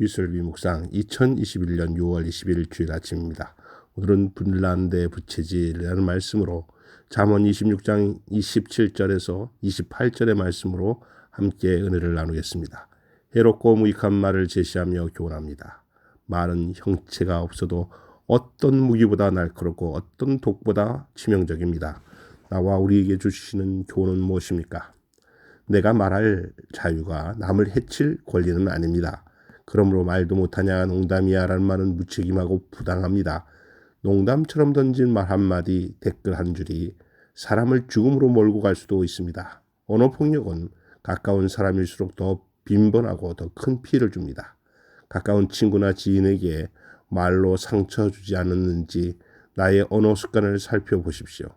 유설비 묵상 2021년 6월 21일 주일 아침입니다. 오늘은 분란대 부채질이라는 말씀으로 잠언 26장 27절에서 28절의 말씀으로 함께 은혜를 나누겠습니다. 해롭고 무익한 말을 제시하며 교훈합니다. 말은 형체가 없어도 어떤 무기보다 날카롭고 어떤 독보다 치명적입니다. 나와 우리에게 주시는 교훈은 무엇입니까? 내가 말할 자유가 남을 해칠 권리는 아닙니다. 그러므로 말도 못하냐 농담이야 라는 말은 무책임하고 부당합니다. 농담처럼 던진 말 한마디 댓글 한 줄이 사람을 죽음으로 몰고 갈 수도 있습니다. 언어폭력은 가까운 사람일수록 더 빈번하고 더 큰 피해를 줍니다. 가까운 친구나 지인에게 말로 상처 주지 않았는지 나의 언어 습관을 살펴보십시오.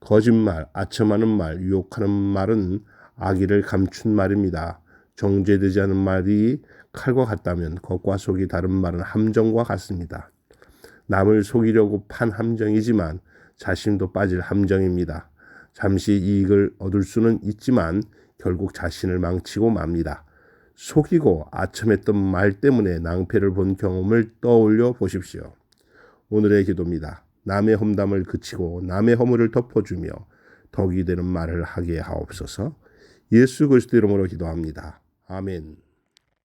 거짓말, 아첨하는 말, 유혹하는 말은 악의를 감춘 말입니다. 정제되지 않은 말이 칼과 같다면 겉과 속이 다른 말은 함정과 같습니다. 남을 속이려고 판 함정이지만 자신도 빠질 함정입니다. 잠시 이익을 얻을 수는 있지만 결국 자신을 망치고 맙니다. 속이고 아첨했던 말 때문에 낭패를 본 경험을 떠올려 보십시오. 오늘의 기도입니다. 남의 험담을 그치고 남의 허물을 덮어주며 덕이 되는 말을 하게 하옵소서. 예수 그리스도 이름으로 기도합니다. 아멘.